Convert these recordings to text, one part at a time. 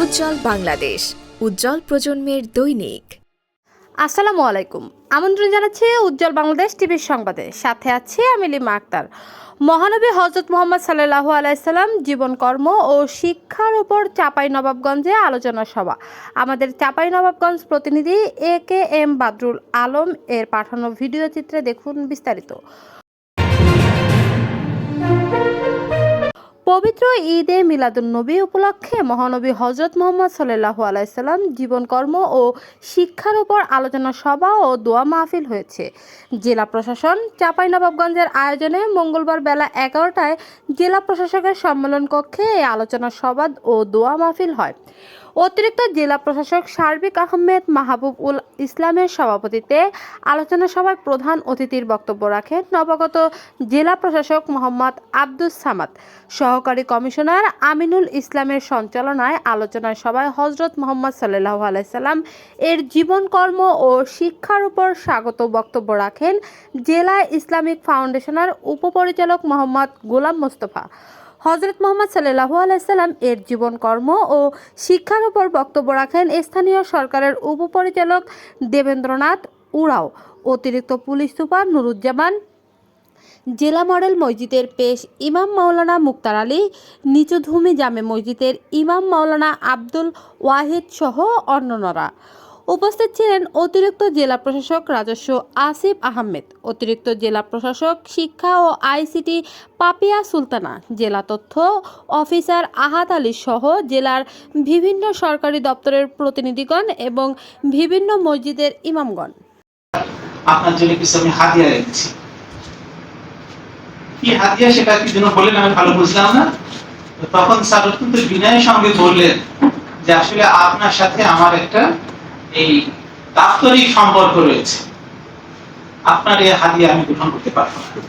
উজ্জ্বল বাংলাদেশ, উজ্জ্বল প্রজন্মের দৈনিক। আসসালামু আলাইকুম। আমন্ত্রণ জানাচ্ছি উজ্জ্বল বাংলাদেশ টিভির সংবাদে। সাথে আছি আমি লিমা আক্তার। মহানবী হজরত মোহাম্মদ সাল্লাহু আলাইসাল্লাম জীবন কর্ম ও শিক্ষার উপর চাপাই নবাবগঞ্জে আলোচনা সভা। আমাদের চাপাই নবাবগঞ্জ প্রতিনিধি এ কে এম বাদরুল আলম এর পাঠানো ভিডিও চিত্রে দেখুন বিস্তারিত। পবিত্র ঈদে মিলাদুন্নবী উপলক্ষে মহানবী হজরত মোহাম্মদ সাল্লাহু আলাইসাল্লাম জীবনকর্ম ও শিক্ষার উপর আলোচনা সভা ও দোয়া মাহফিল হয়েছে। জেলা প্রশাসন চাঁপাইনবাবগঞ্জের আয়োজনে মঙ্গলবার বেলা এগারোটায় জেলা প্রশাসকের সম্মেলন কক্ষে এই আলোচনা সভা ও দোয়া মাহফিল হয়। অতিরিক্ত জেলা প্রশাসক সার্বিক আহমেদ মাহবুব উল ইসলামের সভাপতিত্বে আলোচনা সভায় প্রধান অতিথির বক্তব্য রাখেন নবাগত জেলা প্রশাসক মোহাম্মদ আব্দুস সামাদ। সহকারী কমিশনার আমিনুল ইসলামের সঞ্চালনায় আলোচনা সভায় হজরত মোহাম্মদ সাল্লাহ আলাইসাল্লাম এর জীবন কর্ম ও শিক্ষার উপর স্বাগত বক্তব্য রাখেন জেলা ইসলামিক ফাউন্ডেশনের উপপরিচালক মোহাম্মদ গোলাম মোস্তফা। হজরত মোহাম্মদ সাল্লাহু আলাইসাল্লাম এর জীবন কর্ম ও শিক্ষার উপর বক্তব্য রাখেন স্থানীয় সরকারের উপপরিচালক দেবেন্দ্রনাথ উরাও, অতিরিক্ত পুলিশ সুপার নুরুজ্জামান জেলা মডেল মসজিদের পেশ ইমাম মাওলানা মুক্তার আলী, নিচুধুমি জামে মসজিদের ইমাম মাওলানা আব্দুল ওয়াহিদ সহ অন্যান্যরা। উপস্থিত ছিলেন অতিরিক্ত জেলা প্রশাসক রাজস্ব আসিফ আহমেদ, অতিরিক্ত জেলা প্রশাসক শিক্ষা ও আইসিটি পাপিয়া সুলতানা, জেলা তথ্য অফিসার আহাদ আলী সহ জেলার বিভিন্ন সরকারি দপ্তরের প্রতিনিধিগণ এবং বিভিন্ন মসজিদের ইমামগণ। আপনার জন্য কিছু আমি কি হাদিয়া সেটা কি যেন বললেন, আমি ভালো বুঝলাম না। তখন স্যার অত্যন্ত বিনয়ের সঙ্গে বললেন যে আসলে আপনার সাথে আমার একটা এই দাপ্তরিক সম্পর্ক রয়েছে। আপনার এই হাদিয়া আমি গ্রহণ করতে পারব না।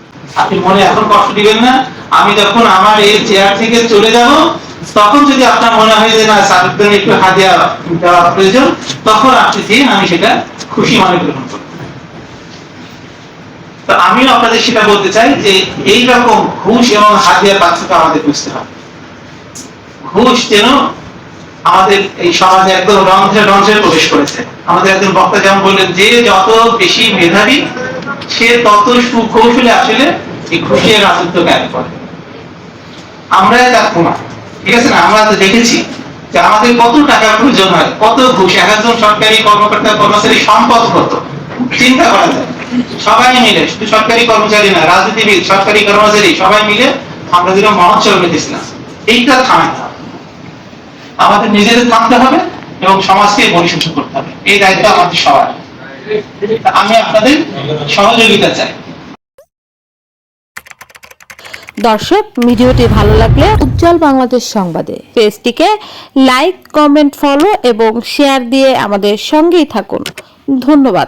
আপনি মনে এখন কষ্ট দিবেন না। আমি যখন আমার এই চেয়ার থেকে চলে যাব, তখন যদি আপনার মনে হয় যে না স্যারের একটু হাদিয়া দেওয়া প্রয়োজন, তখন আপনি দিন, আমি সেটা খুশি মনে গ্রহণ করব। তো আমিও আপনাদের সেটা বলতে চাই যে এই রকম ঘুষ এবং হাতিয়ার পার্থক্য আমাদের বুঝতে হবে। ঘুষ যেন আমাদের এই সমাজে একদম রন্ধ্রে রন্ধ্রে প্রবেশ করেছে। আমাদের একজন বক্তা যেমন বললেন, যে যত বেশি মেধাবী, সে তত সুকৌশলে আসলে এই ঘুষের রাজত্ব জ্ঞান করে। আমরা তার প্রমাণ ঠিক আছে না? আমরা তো দেখেছি যে আমাদের কত টাকা প্রয়োজন হয়, কত ঘুষ, এক একজন সরকারি কর্মকর্তা কর্মচারী সম্পদ কত? চিন্তা করা যায় সবাই মিলে, শুধু সরকারি কর্মচারী না, রাজনীতিবিদ, সরকারি কর্মচারী, সবাই মিলে আমরা যেন মহোৎসব পেতেছিলাম এইটা থামাতে হবে আমাদের নিজেদের থামতে হবে এবং সমাজকে পরিশুদ্ধ করতে হবে। এই দায়িত্ব আমাদের সবার। আমি আপনাদের সহযোগিতা চাই। দর্শক, ভিডিওটি ভালো লাগলে উজ্জ্বল বাংলাদেশ সংবাদে পেজটিকে লাইক, কমেন্ট, ফলো এবং শেয়ার দিয়ে আমাদের সঙ্গেই থাকুন। ধন্যবাদ।